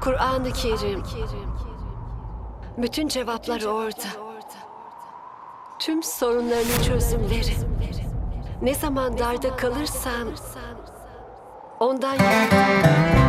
Kur'an-ı Kerim. Bütün cevaplar orada. Tüm sorunlarının çözümleri. Ne zaman darda kalırsan ondan yardım.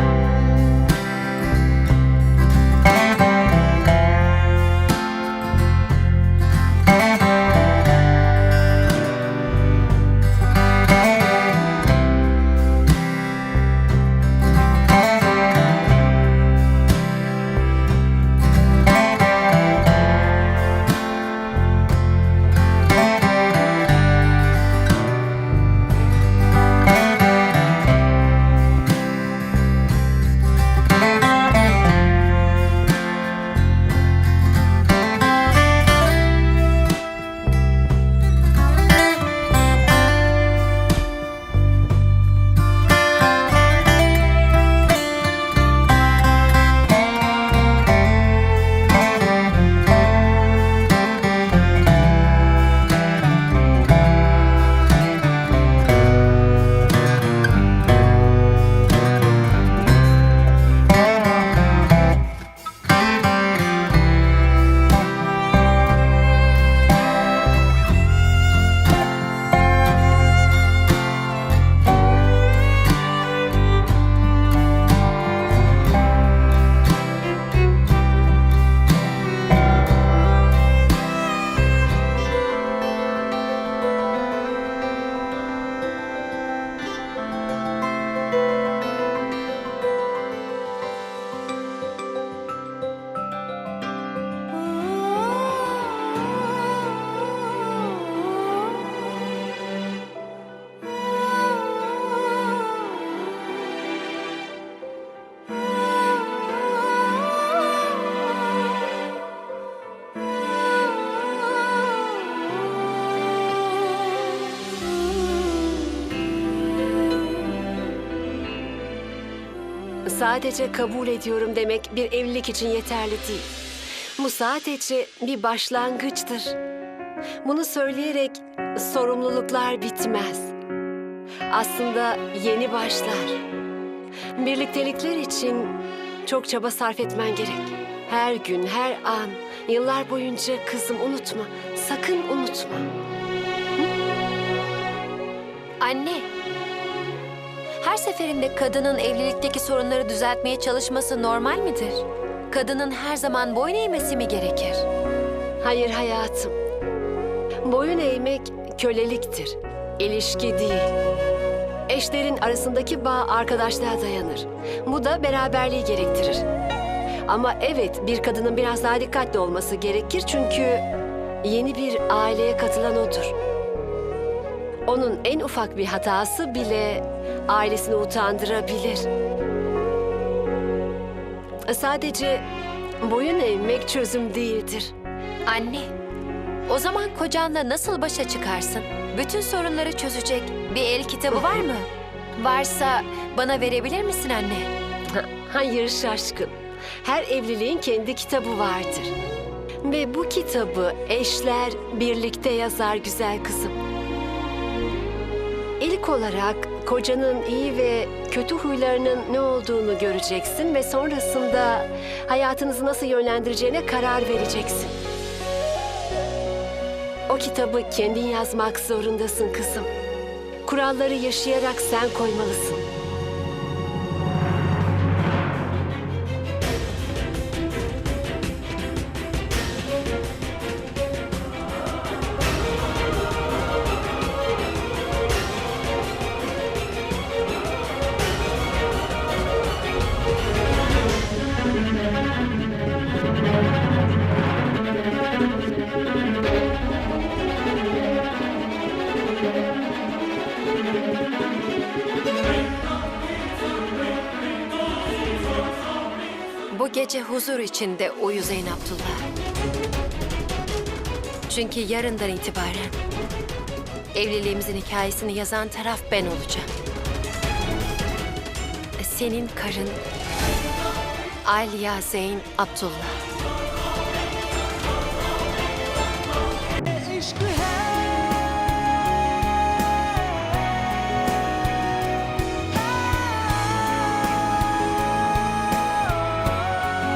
Sadece kabul ediyorum demek bir evlilik için yeterli değil. Bu sadece bir başlangıçtır. Bunu söyleyerek sorumluluklar bitmez. Aslında yeni başlar. Birliktelikler için çok çaba sarf etmen gerek. Her gün, her an, yıllar boyunca kızım unutma, sakın unutma. Anne. Her seferinde kadının evlilikteki sorunları düzeltmeye çalışması normal midir? Kadının her zaman boyun eğmesi mi gerekir? Hayır hayatım. Boyun eğmek köleliktir. İlişki değil. Eşlerin arasındaki bağ arkadaşlığa dayanır. Bu da beraberliği gerektirir. Ama evet bir kadının biraz daha dikkatli olması gerekir çünkü yeni bir aileye katılan odur. Onun en ufak bir hatası bile ailesini utandırabilir. Sadece boyun eğmek çözüm değildir. Anne. O zaman kocanla nasıl başa çıkarsın? Bütün sorunları çözecek bir el kitabı var mı? Varsa bana verebilir misin anne? Ha, Hayır şaşkın. Her evliliğin kendi kitabı vardır. Ve bu kitabı eşler birlikte yazar güzel kızım. İlk olarak kocanın iyi ve kötü huylarının ne olduğunu göreceksin ve sonrasında hayatınızı nasıl yönlendireceğine karar vereceksin. O kitabı kendin yazmak zorundasın kızım. Kuralları yaşayarak sen koymalısın. Gece huzur içinde uyu Zeyn Abdullah. Çünkü yarından itibaren evliliğimizin hikayesini yazan taraf ben olacağım. Senin karın Aliya Zeyn Abdullah.